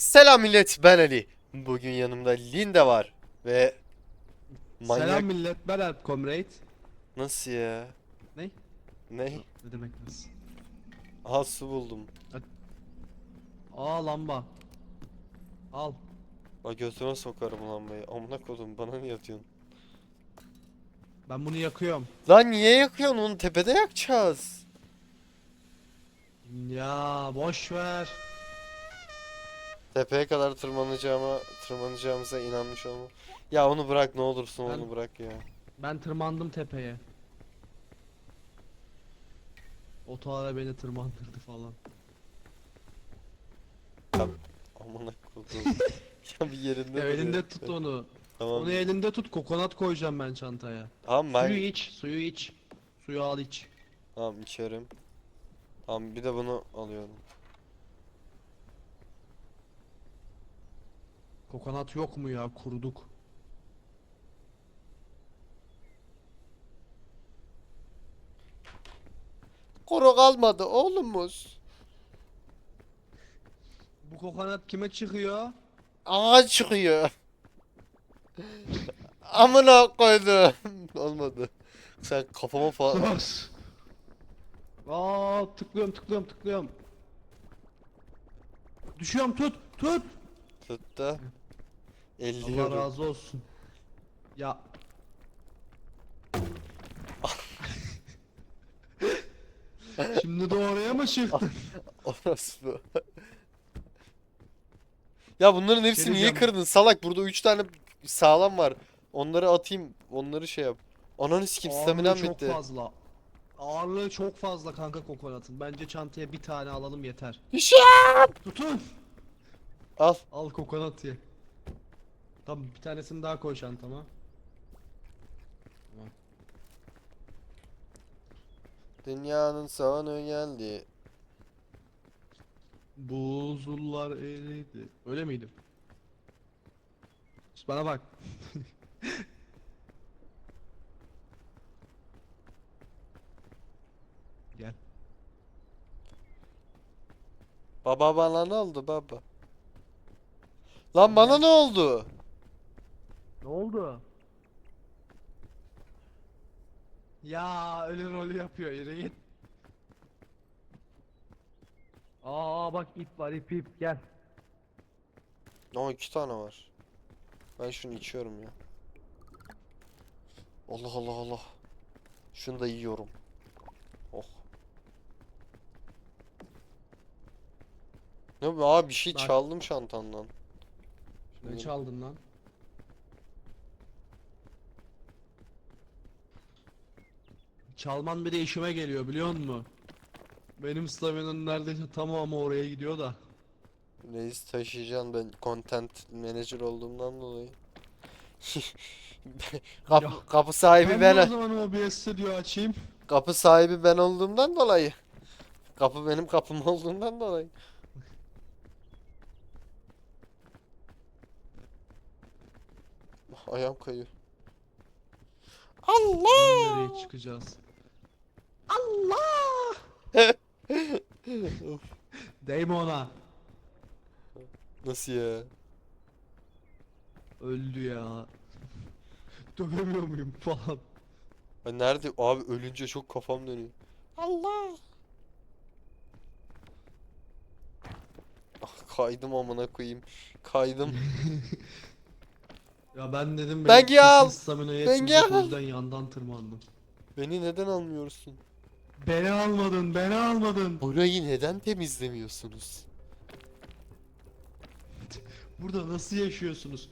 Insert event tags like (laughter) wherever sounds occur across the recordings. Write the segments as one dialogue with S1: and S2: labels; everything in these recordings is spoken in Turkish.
S1: Selam millet ben Ali. Bugün yanımda Linda var ve manyak
S2: Selam millet ben Alp Comrade.
S1: nasıl ya?
S2: Ne?
S1: Ne?
S2: Ne demek nasıl?
S1: Aha su buldum.
S2: Aa lamba. Al.
S1: Bak götüme sokarım lambayı. Amına kodum bana niye atıyorsun?
S2: Ben bunu yakıyorum.
S1: Lan niye yakıyorsun onu tepede yakacağız.
S2: Ya boş ver.
S1: Tepeye kadar tırmanacağıma tırmanacağımıza inanmış olma. Ya onu bırak ne olursun
S2: Ben-
S1: onu bırak ya.
S2: Ben tırmandım tepeye. Otoara beni tırmandırdı falan.
S1: Amına kodum. (laughs) ya bir yerinde
S2: Ya
S1: duruyor.
S2: elinde tut onu.
S1: Tamam.
S2: Onu elinde tut kokonat koyacağım ben çantaya.
S1: Tamam ben
S2: Suyu iç, suyu iç. Suyu al iç.
S1: Tamam içerim. Tamam bir de bunu alıyorum.
S2: Kokonat yok mu ya kuruduk.
S1: Kuru kalmadı oğlumuz.
S2: Bu kokonat kime çıkıyor?
S1: Ağaç çıkıyor. Amına koydum. Olmadı. Sen kafama falan...
S2: Aa tıklıyorum tıklıyorum tıklıyorum. Düşüyorum tut tut.
S1: Tut da.
S2: Allah
S1: Elliyorum.
S2: razı olsun. Ya. (laughs) Şimdi de oraya mı çıktın? (laughs)
S1: Orası bu. Ya bunların hepsini
S2: Şey
S1: niye
S2: diyeceğim.
S1: kırdın salak? Burada 3 tane sağlam var. Onları atayım. Onları şey yap. Ananı sikeyim
S2: Ağırlığı
S1: staminam
S2: çok
S1: bitti.
S2: fazla. Ağırlığı çok fazla kanka kokonatın. Bence çantaya bir tane alalım yeter. Tutun.
S1: Al.
S2: Al kokonat ye. Tamam bir tanesini daha koy çantama.
S1: Dünyanın sonu geldi.
S2: Buzullar eridi. Öyle miydi? Sus Bana bak. (laughs) Gel.
S1: Baba bana ne oldu baba? Lan bana ne oldu?
S2: Ne oldu? Ya ölü rolü yapıyor yürü git. Aa bak ip var ip ip gel.
S1: Aa iki tane var. Ben şunu içiyorum ya. Allah Allah Allah. Şunu da yiyorum. Oh. Ne bu abi bir şey
S2: Bak.
S1: çaldım çantandan.
S2: Ne çaldın lan? Çalman bir de işime geliyor biliyor musun? Benim stamina'nın neredeyse tamamı oraya gidiyor da.
S1: Reis taşıyacaksın ben content manager olduğumdan dolayı. (laughs) kapı,
S2: Ya,
S1: kapı sahibi
S2: Ben de o
S1: ben
S2: zaman OBS Studio açayım.
S1: kapı sahibi ben olduğumdan dolayı. Kapı benim kapım (laughs) olduğundan dolayı. Ayağım kayıyor. Allah!
S2: Nereye çıkacağız? Allah!
S1: Of, (laughs)
S2: Değme ona.
S1: Nasıl ya?
S2: Öldü ya. Dövemiyor muyum falan.
S1: Ay nerede? Abi ölünce çok kafam dönüyor. Allah! Ah, kaydım amına koyayım. Kaydım. (laughs)
S2: Ya ben dedim
S1: Ben
S2: benim
S1: gel.
S2: kesin stamina
S1: Ben
S2: yetmeyecek o
S1: gel.
S2: yüzden yandan tırmandım.
S1: Beni neden almıyorsun?
S2: Beni almadın, beni almadın.
S1: Burayı neden temizlemiyorsunuz?
S2: Burada nasıl yaşıyorsunuz?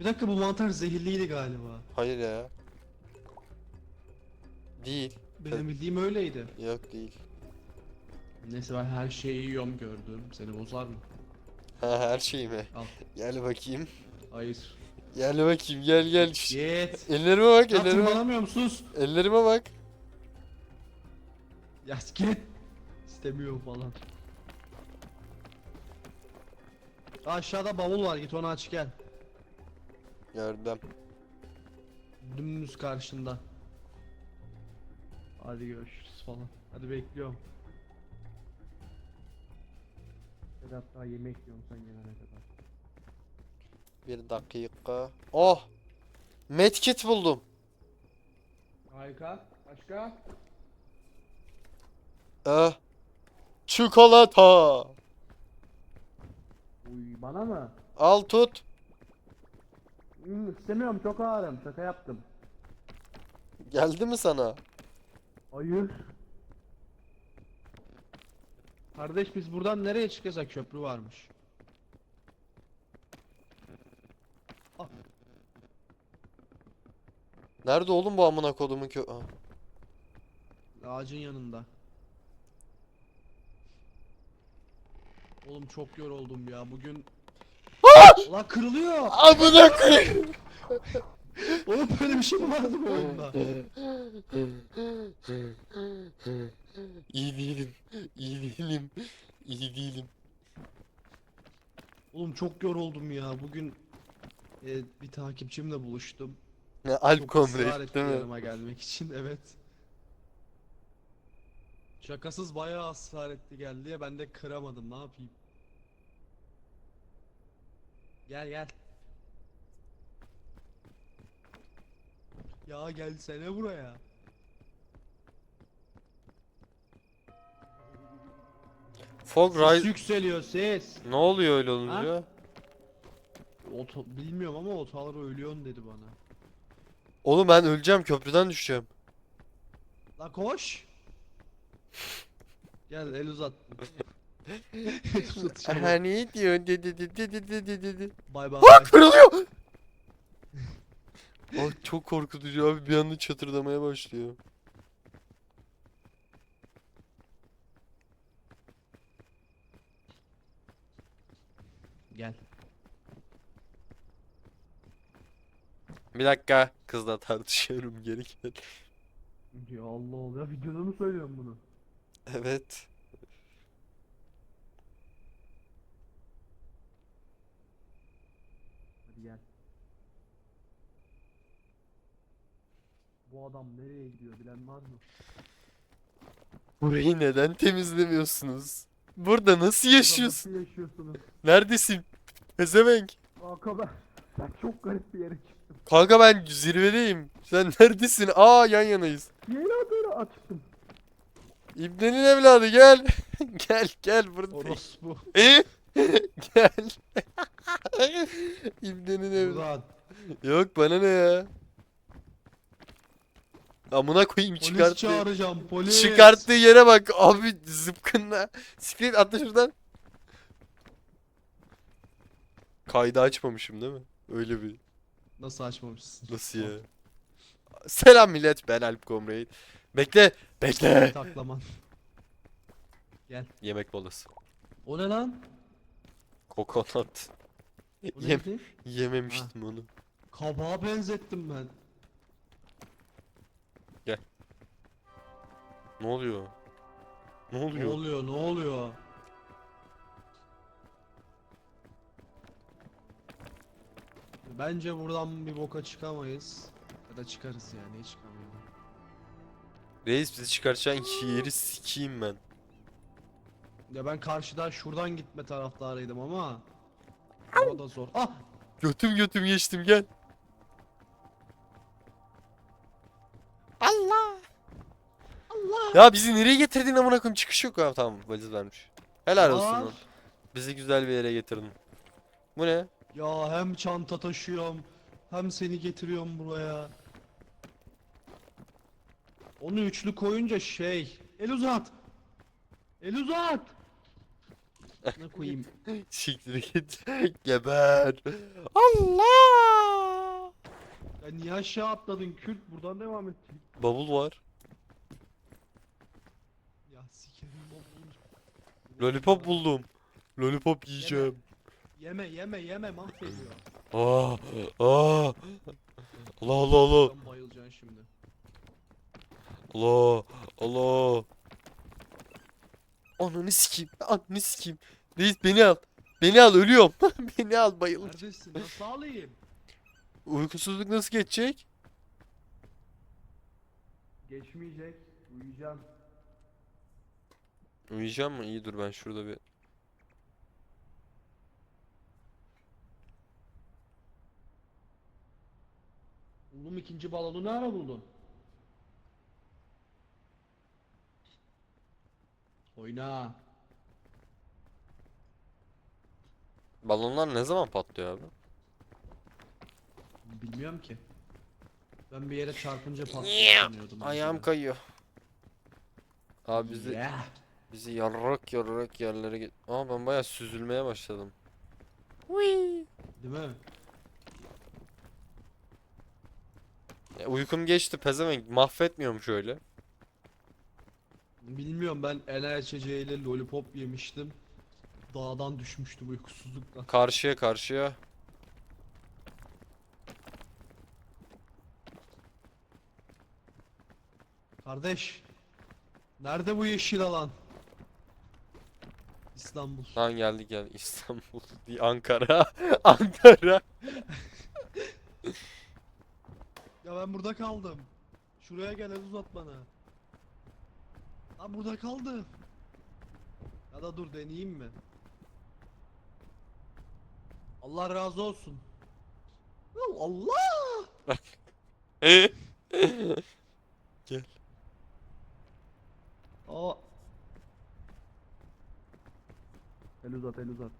S2: Bir dakika bu mantar zehirliydi galiba.
S1: Hayır ya. Değil.
S2: Benim bildiğim öyleydi.
S1: Yok değil.
S2: Neyse ben her şeyi yiyorum gördüm. Seni bozar mı?
S1: Ha her şey mi?
S2: Al.
S1: Gel bakayım.
S2: Hayır.
S1: Gel bakayım gel gel.
S2: Git.
S1: Ellerime bak ellerime.
S2: tırmanamıyor musunuz?
S1: Ellerime bak.
S2: Ya git. İstemiyor falan. Aşağıda bavul var git onu aç gel.
S1: Gördüm.
S2: Dümdüz karşında. Hadi görüşürüz falan. Hadi bekliyorum. Ya da hatta yemek yiyorum sen gelene kadar.
S1: Bir dakika. Oh! Medkit buldum.
S2: Harika. Başka?
S1: Eh. Çikolata.
S2: Uy bana mı?
S1: Al tut.
S2: Hmm, istemiyorum çok ağırım. Şaka yaptım.
S1: Geldi mi sana?
S2: Hayır. Kardeş biz buradan nereye çıkacak köprü varmış.
S1: Nerede oğlum bu amına kodumun kö... Ah.
S2: Ağacın yanında. Oğlum çok yoruldum ya bugün. Ulan kırılıyor.
S1: Amına koyayım.
S2: Oğlum böyle bir şey mi vardı bu oyunda?
S1: İyi değilim. İyi değilim. İyi değilim.
S2: Oğlum çok yoruldum ya. Bugün e, bir takipçimle buluştum.
S1: Alp
S2: Çok ısrar
S1: Comrade
S2: etti
S1: değil mi?
S2: yanıma gelmek için evet. Şakasız bayağı ısrar etti geldi ya ben de kıramadım ne yapayım. Gel gel. Ya gelsene buraya.
S1: Fog
S2: Ses
S1: Rise...
S2: yükseliyor ses.
S1: Ne oluyor öyle olunca?
S2: Oto bilmiyorum ama otolar ölüyorsun dedi bana.
S1: Oğlum ben öleceğim köprüden düşeceğim.
S2: La koş. Gel el uzat. (laughs)
S1: Aha ne diyor dedi dedi dedi dedi dedi.
S2: Bay bay. (laughs)
S1: Ah kırılıyor. Oh, çok korkutucu abi bir anda çatırdamaya başlıyor.
S2: Gel.
S1: Bir dakika kızla tartışıyorum geri gel.
S2: Ya Allah Allah ya videoda mı söylüyorsun bunu?
S1: Evet.
S2: Hadi gel. Bu adam nereye gidiyor bilen var mı?
S1: Burayı neden temizlemiyorsunuz? Burada nasıl
S2: Burada nasıl
S1: yaşıyorsun?
S2: yaşıyorsunuz?
S1: Neredesin? Pezevenk.
S2: Kanka ben, ben çok garip bir yere çıktım.
S1: Kanka ben zirvedeyim. Sen neredesin? Aa yan yanayız.
S2: Yeni adını açtım.
S1: İbnenin evladı gel. (laughs) gel gel buradayım.
S2: Orospu. (laughs)
S1: gel. (laughs) İbnenin evladı. Yok bana ne ya? Amına koyayım
S2: Polis
S1: çıkarttı.
S2: çağıracağım polis.
S1: Çıkarttığı yere bak abi zıpkınla. Siklet atla şuradan. Kaydı açmamışım değil mi? Öyle bir.
S2: Nasıl açmamışsın?
S1: Nasıl ya? Selam millet ben Alp Comrade. Bekle. Bekle.
S2: Taklaman. Gel.
S1: Yemek molası.
S2: O ne lan?
S1: Kokonat.
S2: O
S1: Yem
S2: neydi?
S1: yememiştim onu.
S2: Kabağa benzettim ben.
S1: Ne oluyor? Ne
S2: Ne
S1: oluyor?
S2: oluyor ne oluyor? Bence buradan bir boka çıkamayız. Ya da çıkarız yani hiç.
S1: Reis bizi çıkartacağın yeri sikeyim ben.
S2: Ya ben karşıdan şuradan gitme taraftarıydım ama o da zor. Ah!
S1: Götüm götüm geçtim gel. Allah. Allah. Ya bizi nereye getirdin amına koyayım çıkış yok ha tamam valiz vermiş. Helal olsun lan. Bizi güzel bir yere getirdin. Bu ne?
S2: Ya hem çanta taşıyorum hem seni getiriyorum buraya. Onu üçlü koyunca şey. El uzat. El uzat. Ne koyayım? (laughs)
S1: Siktir git. Geber. Allah.
S2: Ya niye aşağı atladın Kürt? Buradan devam et.
S1: Bavul var.
S2: Ya sikerim bavulunu.
S1: Lollipop buldum. Lollipop yiyeceğim.
S2: Yeme yeme yeme mahvediyor.
S1: Aa, aa. Allah Allah Allah.
S2: Sen bayılacaksın şimdi.
S1: Allah Allah. Ananı sikeyim. Ananı sikeyim. Reis beni al. Beni al ölüyorum. (laughs) beni al bayılacağım.
S2: Neredesin? Nasıl alayım?
S1: Uykusuzluk nasıl geçecek?
S2: Geçmeyecek. Uyuyacağım.
S1: Uyuyacağım mı? İyi dur ben şurada bir.
S2: Oğlum ikinci balonu ne ara buldun? Oyna.
S1: Balonlar ne zaman patlıyor abi?
S2: Bilmiyorum ki. Ben bir yere çarpınca patlıyor sanıyordum.
S1: Ayağım kayıyor. Abi bizi
S2: Yeah.
S1: bizi yarrak yarrak yerlere git. Aa ben bayağı süzülmeye başladım.
S2: Değil mi?
S1: Ya, uykum geçti pezevenk mahvetmiyormuş öyle.
S2: Bilmiyorum ben enerji içeceğiyle lollipop yemiştim. Dağdan düşmüştüm uykusuzluktan.
S1: Karşıya karşıya.
S2: Kardeş. Nerede bu yeşil alan? İstanbul.
S1: Lan geldik gel (laughs) İstanbul değil Ankara. (laughs) Ankara.
S2: Ya ben burada kaldım. Şuraya gel el uzat bana. Lan burada kaldım. Ya da dur deneyeyim mi? Allah razı olsun. Ya Allah! (laughs) Aa. El uzat el uzat.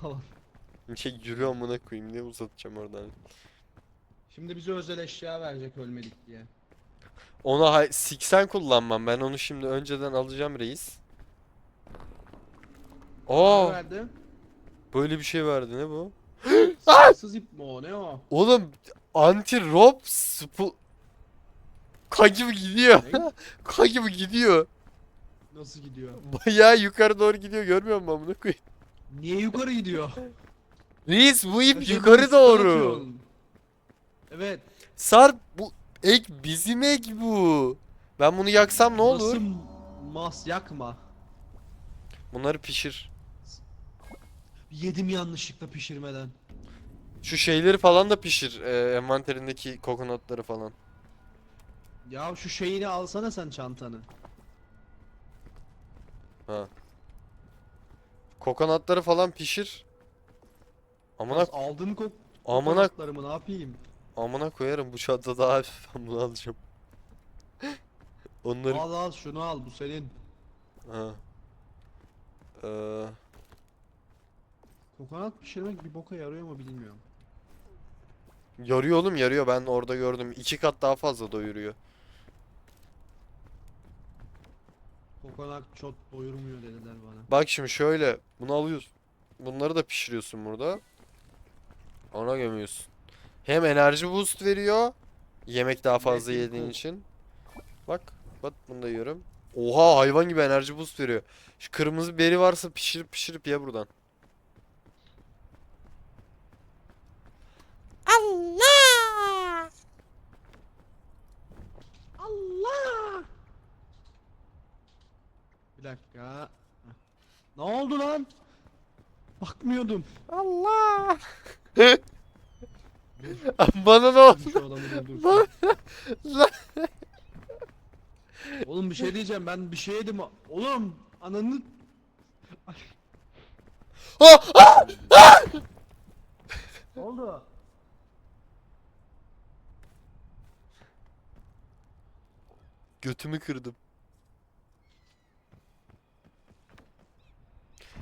S2: Tamam.
S1: şey yürüyor amına koyayım ne uzatacağım oradan.
S2: Şimdi bize özel eşya verecek ölmedik diye.
S1: Ona siksen kullanmam ben onu şimdi önceden alacağım reis.
S2: Verdi?
S1: böyle bir şey verdi ne bu? (gasps)
S2: Saksız ip mi o ne o?
S1: Oğlum anti rob spu Ka gibi gidiyor. (laughs) Ka gibi gidiyor.
S2: Nasıl gidiyor? (laughs)
S1: Bayağı yukarı doğru gidiyor görmüyor musun amına koyayım?
S2: Niye yukarı gidiyor?
S1: Reis bu ip yukarı doğru.
S2: Evet.
S1: Sarp bu ek bizim ek bu. Ben bunu yaksam ne olur?
S2: Nasıl mas yakma.
S1: Bunları pişir.
S2: Yedim yanlışlıkla pişirmeden.
S1: Şu şeyleri falan da pişir. E, envanterindeki kokonatları falan.
S2: Ya şu şeyini alsana sen çantanı.
S1: Ha. Kokonatları falan pişir. Amına
S2: aldın kok kokonatlarımı ne yapayım?
S1: Amına koyarım bu çanta daha hafif (laughs) ben bunu alacağım. Onları
S2: Al al şunu al bu senin.
S1: ha. Ee,
S2: Kokonat pişirmek bir boka yarıyor mu bilmiyorum.
S1: yarıyor oğlum yarıyor ben orada gördüm. iki kat daha fazla doyuruyor.
S2: Kokonat çok doyurmuyor dediler bana.
S1: Bak şimdi şöyle bunu alıyorsun. Bunları da pişiriyorsun burada. Ona gömüyorsun. Hem enerji boost veriyor. Yemek daha fazla yediğin için. Bak bak bunu da yiyorum. Oha hayvan gibi enerji boost veriyor. Şu kırmızı beri varsa pişirip pişirip ye buradan. Allah!
S2: Allah! Bir dakika. Ne oldu lan? Bakmıyordum.
S1: Allah! (laughs) Bana ne oldu?
S2: Şu adamı dur.
S1: Lan- lan-
S2: Oğlum bir şey diyeceğim ben bir şey yedim. Oğlum ananı
S1: Ah! Ah!
S2: ne oldu?
S1: Götümü kırdım.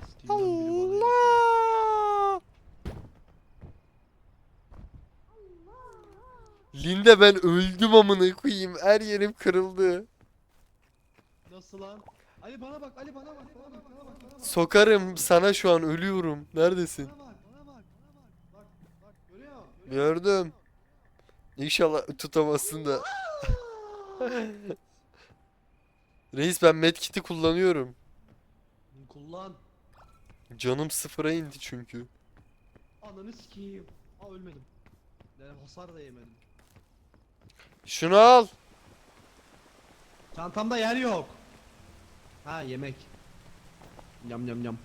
S2: Steam'den biri bana yazıyor.
S1: Allah! Linde ben öldüm amına koyayım. Her yerim kırıldı.
S2: Nasıl lan? Ali bana bak, Ali bana bak, bana bak, bana bak, bana bak.
S1: Sokarım sana şu an ölüyorum. Neredesin?
S2: Bana bak, bana bak, bana bak. Bak, bak, görüyor? Görüyor?
S1: Gördüm. İnşallah tutamazsın da. (laughs) Reis ben medkit'i kullanıyorum.
S2: Kullan.
S1: Canım sıfıra indi çünkü.
S2: Ananı sikeyim. Aa ölmedim. Yani hasar da yemedim.
S1: Şunu al.
S2: Çantamda yer yok. Ha yemek. Yam yam yam.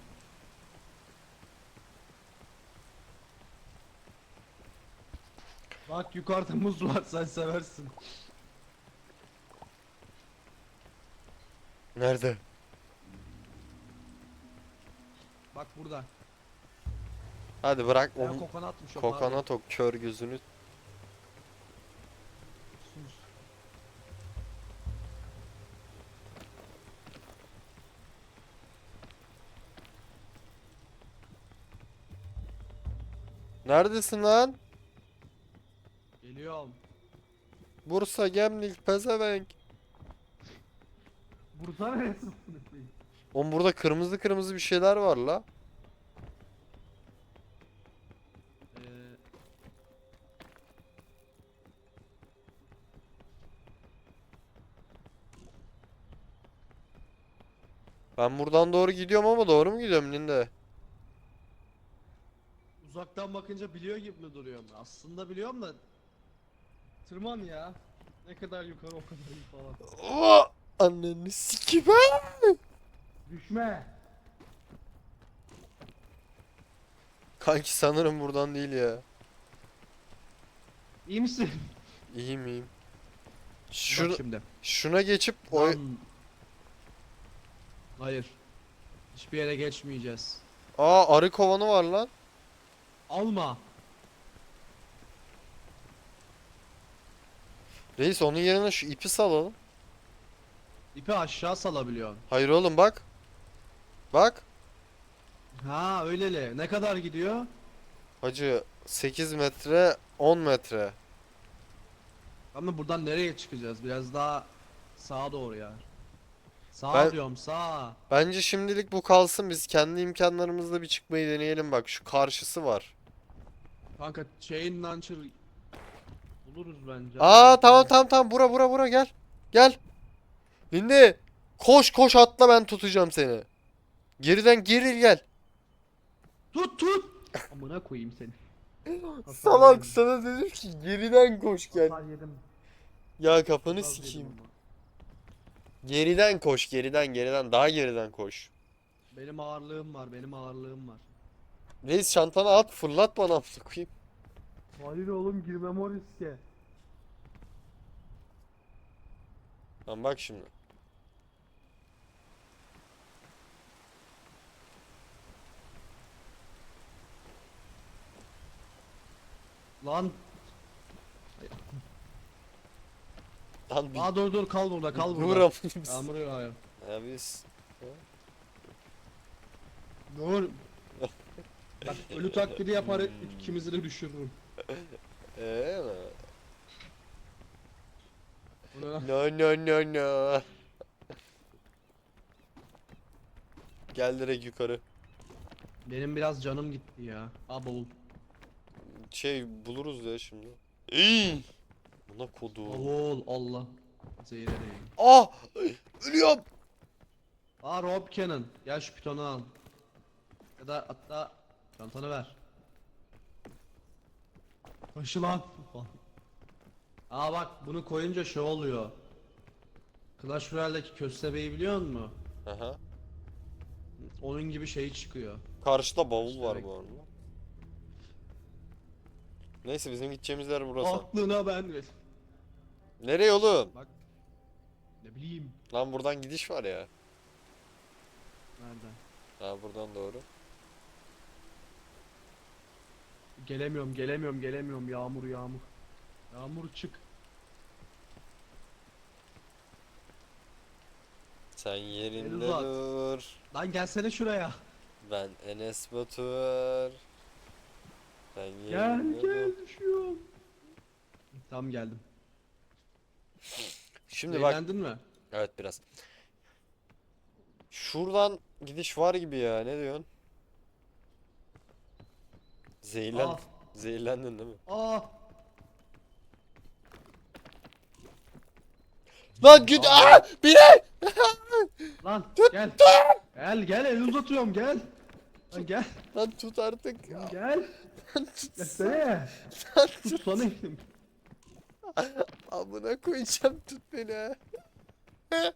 S2: Bak yukarıda muz var sen seversin.
S1: Nerede?
S2: Bak burada.
S1: Hadi bırak
S2: Ya
S1: onu.
S2: kokonatmış o.
S1: Kokonat o kör gözünü. Neredesin lan?
S2: Geliyorum.
S1: Bursa Gemlik Pezevenk.
S2: Bursa neresi? (laughs)
S1: Oğlum burada kırmızı kırmızı bir şeyler var la.
S2: Ee,
S1: Ben buradan doğru gidiyorum ama doğru mu gidiyorum Linde?
S2: Uzaktan bakınca biliyor gibi mi duruyorum? Aslında biliyorum da tırman ya. Ne kadar yukarı o kadar iyi falan.
S1: Oh! Anneni sikeyim ha!
S2: Düşme.
S1: Kanki sanırım buradan değil ya.
S2: İyi misin?
S1: İyiyim iyiyim.
S2: Bak
S1: Şur
S2: şimdi.
S1: şuna geçip oy
S2: Lan. Hayır. Hiçbir yere geçmeyeceğiz.
S1: Aa arı kovanı var lan.
S2: Alma.
S1: Reis onun yerine şu ipi salalım.
S2: İpi aşağı salabiliyorsun.
S1: Hayır oğlum bak. Bak.
S2: Ha öyleli. Ne kadar gidiyor?
S1: Hacı 8 metre 10 metre.
S2: Ama buradan nereye çıkacağız? Biraz daha sağa doğru ya. Sağa
S1: Ben-
S2: diyorum sağa.
S1: Bence şimdilik bu kalsın biz kendi imkanlarımızla bir çıkmayı deneyelim bak şu karşısı var.
S2: Kanka chain launcher buluruz bence.
S1: Aa tamam tamam tamam bura bura bura gel. Gel. Linde koş koş atla ben tutacağım seni. Geriden geril gel.
S2: Tut tut. (laughs) Amına koyayım seni.
S1: Salak sana dedim ki geriden koş gel.
S2: Hasar yedim.
S1: Ya kafanı
S2: Hasar yedim
S1: sikeyim.
S2: ama.
S1: Geriden koş geriden geriden daha geriden koş.
S2: Benim ağırlığım var, benim ağırlığım var.
S1: Reis çantana at fırlat bana amına koyayım.
S2: Hayır oğlum girmem o riske.
S1: Lan bak şimdi.
S2: Lan,
S1: Lan bir
S2: aa dur dur kal burada, kal
S1: dur
S2: burada.
S1: amına koyayım.
S2: Yağmur yağıyor.
S1: Ya biz
S2: Dur. Bak ölü taklidi yapar ikimizi de düşürürüm.
S1: Eee
S2: Bu ne lan?
S1: No no no no. Gel direkt yukarı.
S2: Benim biraz canım gitti ya. Aa bavul.
S1: Şey buluruz ya şimdi. İyi. Buna kodu.
S2: Bavul Allah. Zehir edeyim.
S1: Ah! Ölüyorum.
S2: Aa Rob Cannon. Gel şu pitonu al. Ya da hatta çantanı ver. Taşı lan. Aa bak bunu koyunca şey oluyor. Clash Royale'deki köstebeği biliyor musun?
S1: Aha.
S2: Onun gibi şey çıkıyor.
S1: Karşıda bavul var bu arada. Neyse bizim gideceğimiz yer burası.
S2: Aklına ben ver.
S1: Nereye oğlum?
S2: Ne bileyim.
S1: Lan buradan gidiş var ya.
S2: Nereden?
S1: Ha buradan doğru.
S2: Gelemiyorum, gelemiyorum, gelemiyorum. Yağmur, yağmur. Yağmur çık.
S1: Sen yerinde dur.
S2: Lan gelsene şuraya.
S1: Ben Enes Batur. Ben
S2: Gel,
S1: yerinde dur.
S2: gel düşüyorum. Tamam geldim.
S1: Şimdi bak.
S2: Eğlendin mi?
S1: Evet biraz. Şuradan gidiş var gibi ya. Ne diyorsun? Zehirlen.
S2: Aa,
S1: Zehirlendin değil mi?
S2: aa.
S1: Lan git. Aa! Bire!
S2: Lan (laughs) gel. Gel gel el uzatıyorum gel. Lan gel.
S1: Lan tut artık.
S2: Lan gel.
S1: Lan tut.
S2: Gelsene.
S1: Lan
S2: Tut
S1: tut.
S2: sana elim.
S1: Amına koyacağım tut beni ha. (laughs)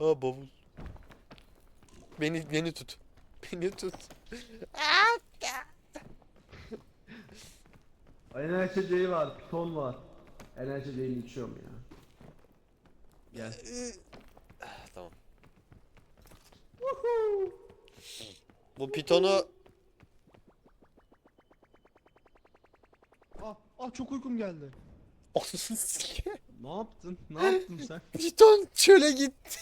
S1: Aa bavul. Beni beni tut. Beni tut.
S2: Enerji var, piton var. Enerji içeceğini içiyorum ya. Gel.
S1: Tamam. Bu pitonu
S2: Ah, ah çok uykum geldi.
S1: Sikeyim.
S2: Ne yaptın? Ne yaptın sen?
S1: Piton çöle gitti.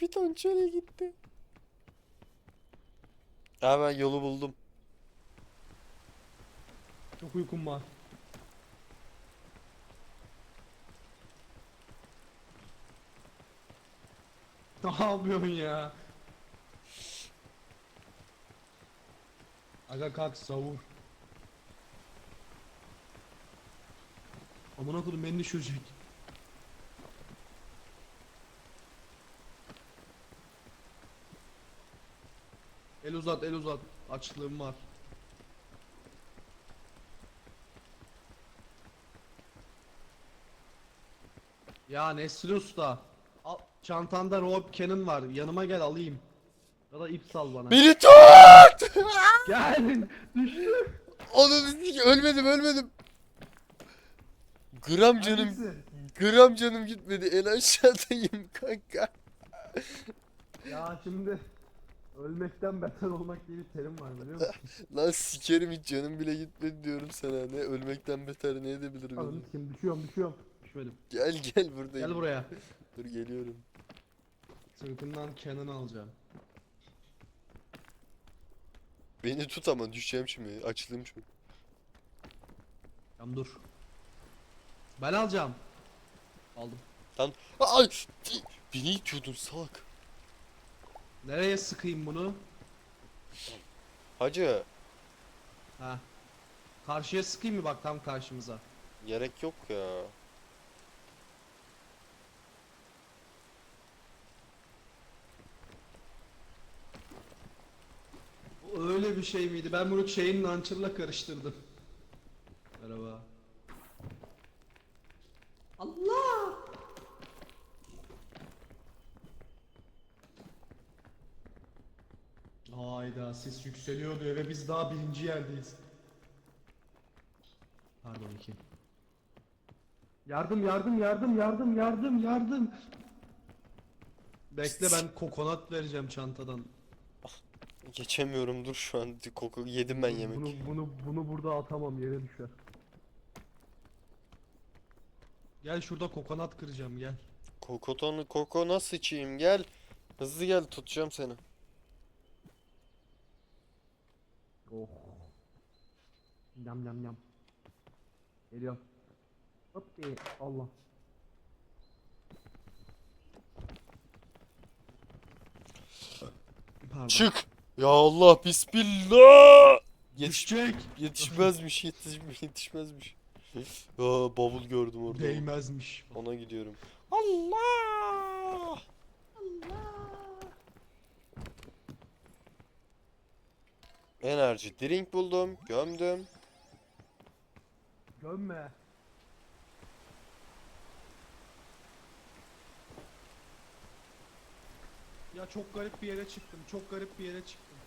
S1: Piton çöle gitti. Ha ben yolu buldum.
S2: Çok uykum var. Ne yapıyorsun ya? Aga kalk savur. Amına kodum beni düşürecek. El uzat, el uzat. Açlığım var. Ya Nesrin Usta. Al, çantanda Rob Cannon var. Yanıma gel alayım. Ya da ip sal bana.
S1: Beni tut! (laughs)
S2: Gel. Düştüm.
S1: Onu ölmedim ölmedim. Gram canım
S2: Hangisi?
S1: gram canım gitmedi. En aşağıdayım kanka.
S2: Ya şimdi ölmekten beter olmak diye bir terim var biliyor musun? (laughs)
S1: Lan sikerim hiç canım bile gitmedi diyorum sana. Ne ölmekten beter ne edebilir beni?
S2: kim düşüyorum düşüyorum. Düşmedim.
S1: Gel gel buradayım.
S2: Gel buraya. (laughs)
S1: Dur geliyorum.
S2: Sırtından Cannon'ı alacağım.
S1: Beni tut ama düşeceğim şimdi. Açılım şu.
S2: Tamam dur. Ben alacağım. Aldım.
S1: Lan ay beni itiyordun salak.
S2: Nereye sıkayım bunu?
S1: Hacı
S2: Ha. Karşıya sıkayım mı bak tam karşımıza.
S1: gerek yok ya.
S2: Öyle bir şey miydi? Ben bunu şeyin launcher'la karıştırdım. Merhaba. Allah! Hayda ses yükseliyor diyor ve biz daha birinci yerdeyiz. Pardon iki. Yardım yardım yardım yardım yardım yardım. Bekle ben kokonat vereceğim çantadan.
S1: Geçemiyorum dur şu an. Koku yedim ben yemek.
S2: Bunu bunu bunu burada atamam yere düşer. Gel şurada kokonat kıracağım gel.
S1: Kokotonu kokona sıçayım gel. Hızlı gel tutacağım seni.
S2: Oh. Yam yam yam. Geliyor. Hop iyi. Allah. Pardon.
S1: Çık. Ya Allah bismillah. Yetiş
S2: Düşecek.
S1: yetişmezmiş yetiş yetişmezmiş. Ya bavul gördüm orada.
S2: Değmezmiş.
S1: Ona gidiyorum. Allah. Enerji drink buldum. Gömdüm.
S2: Gömme. Ya çok garip bir yere çıktım. Çok garip bir yere çıktım.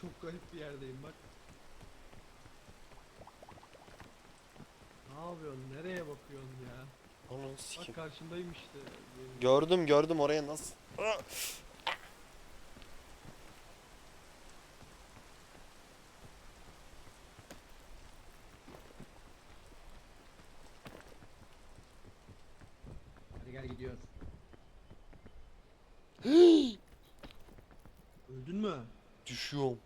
S2: Çok garip bir yerdeyim bak. Ne yapıyorsun? Nereye bakıyorsun ya?
S1: Ananı
S2: Bak
S1: sikeyim.
S2: karşındayım işte.
S1: Gördüm gördüm oraya nasıl?
S2: Hadi gel gidiyoruz. (gasps) Öldün mü?
S1: Düşüyorum.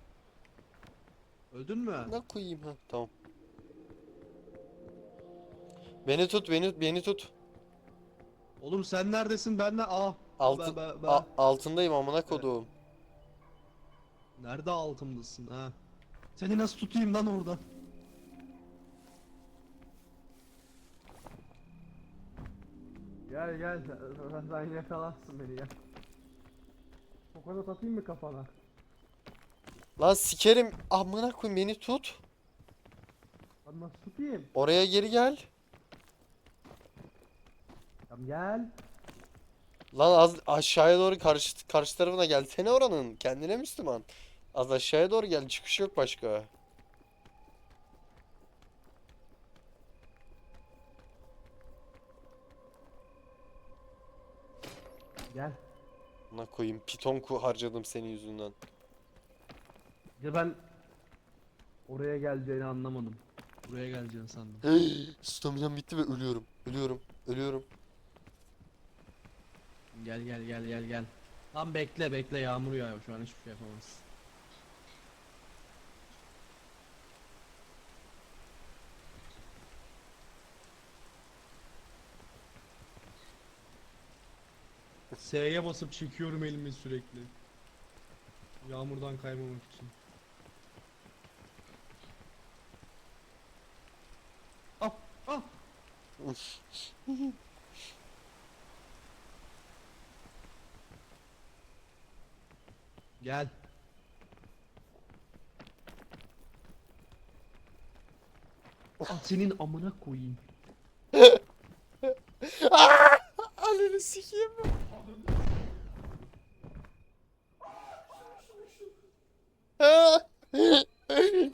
S2: Öldün mü?
S1: Ne koyayım ha? Tamam. Beni tut, beni beni tut.
S2: Oğlum sen neredesin? Ben de ah.
S1: Altı,
S2: ben- ben-
S1: a- altındayım amına koduğum.
S2: Nerede altımdasın ha? Seni nasıl tutayım lan oradan? Gel gel (laughs) sen yakalarsın beni ya. Kokonat atayım mı kafana?
S1: Lan sikerim. Amına koyayım beni tut.
S2: Lan nasıl tutayım?
S1: Oraya geri gel.
S2: Tamam gel.
S1: Lan az aşağıya doğru karşı karşı tarafına gelsene oranın. Kendine Müslüman. Az aşağıya doğru gel. Çıkış yok başka.
S2: Gel.
S1: Amına koyayım. Piton ku harcadım senin yüzünden.
S2: Ya ben oraya geleceğini anlamadım. Buraya geleceksin sandım.
S1: Staminam bitti ve ölüyorum. Ölüyorum. Ölüyorum.
S2: Gel gel gel gel gel. Lan bekle bekle yağmur yağıyor şu an hiçbir şey yapamazsın. S'ye basıp çekiyorum elimi sürekli. Yağmurdan kaymamak için. Ah ah (laughs) Gel. Ah senin amına koyayım. (laughs)
S1: Ananı sikeyim ben.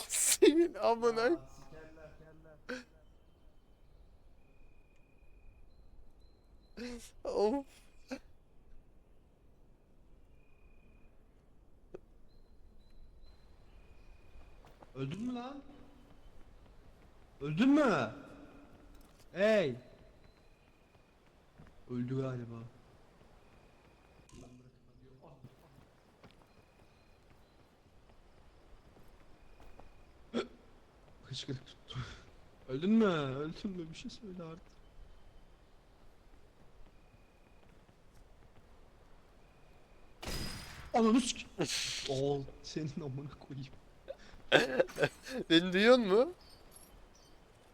S1: Senin amına. Of.
S2: Öldün mü lan? Öldün mü? Hey. Öldü galiba. (laughs) Hıçkırık tuttu. Öldün mü? Öldün mü? Bir şey söyle artık. Ananı sik. (laughs) Oo, senin amına koyayım.
S1: Beni duyuyor mu?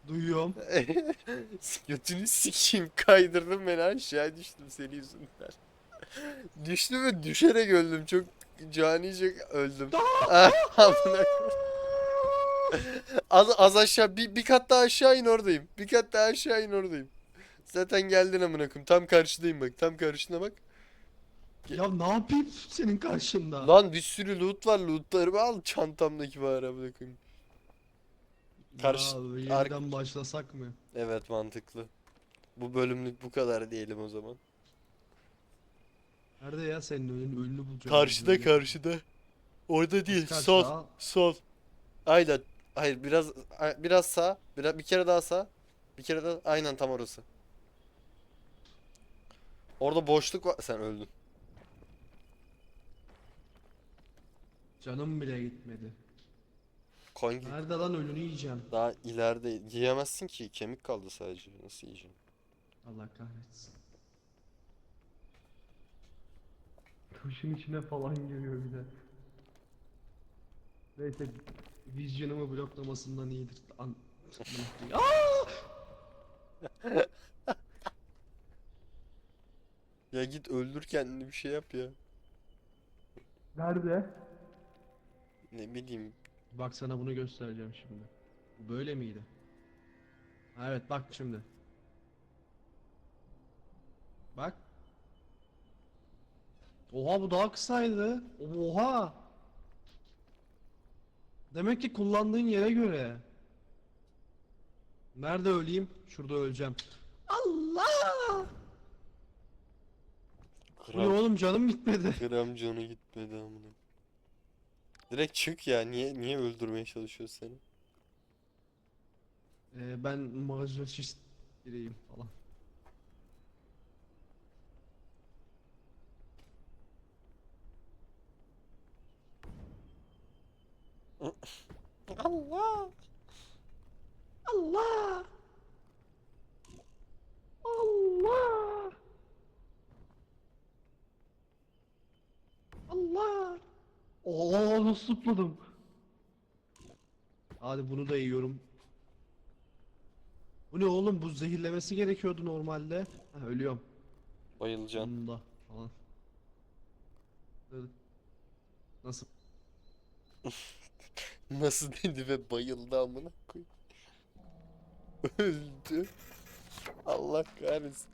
S2: Duyuyorum. (laughs)
S1: Götünü sikeyim kaydırdım beni aşağı düştüm senin yüzünden. Düştüm ve düşerek öldüm çok canice öldüm. Ah, amına az, az aşağı bir, bir kat daha aşağı in oradayım. Bir kat daha aşağı in oradayım. Zaten geldin amına koyayım. Tam karşıdayım bak. Tam karşına bak.
S2: Ya ne yapayım senin karşında?
S1: Lan bir sürü loot var. Lootlarımı al çantamdaki var amına koyayım. karşı-
S2: ya,
S1: ar-
S2: yeniden başlasak mı?
S1: Evet mantıklı. Bu bölümlük bu kadar diyelim o zaman.
S2: Nerede ya senin önün önünü bulacağım.
S1: Karşıda
S2: Önünü.
S1: karşıda. Orada değil.
S2: Kaç
S1: Sol.
S2: daha?
S1: Sol. Aynen. Hayır biraz biraz sağ. Biraz bir kere daha sağ. Bir kere daha aynen tam orası. Orada boşluk var. Sen öldün.
S2: Canım bile gitmedi.
S1: Hangi?
S2: Nerede lan önünü yiyeceğim.
S1: Daha ileride yiyemezsin ki. Kemik kaldı sadece. Nasıl yiyeceksin?
S2: Allah kahretsin. Taşın içine falan geliyor bir de. Neyse vizyonu bloklamasından iyidir. An (laughs) Aa!
S1: Ya git öldür kendini bir şey yap ya.
S2: Nerede?
S1: Ne bileyim.
S2: Bak sana bunu göstereceğim şimdi. Böyle miydi? Ha, evet bak şimdi. Bak. Oha bu daha kısaydı. Oha. Demek ki kullandığın yere göre. Nerede öleyim? Şurada öleceğim. Allah! Bu ne
S1: Gram,
S2: oğlum canım gitmedi.
S1: gram canı gitmedi amına. Direkt çık ya. Niye niye öldürmeye çalışıyorsun seni?
S2: Ee, ben mazoşist biriyim falan.
S1: Allah.
S2: Allah! Allah! Allah! Oo nasıl zıpladım? Hadi bunu da yiyorum. Bu ne oğlum? Bu zehirlemesi gerekiyordu normalde. Ha, ölüyorum.
S1: Bayılacaksın.
S2: Bunda falan. Nasıl? (laughs)
S1: Nasıl dedi ve bayıldı amına koyayım. Öldü. Allah kahretsin.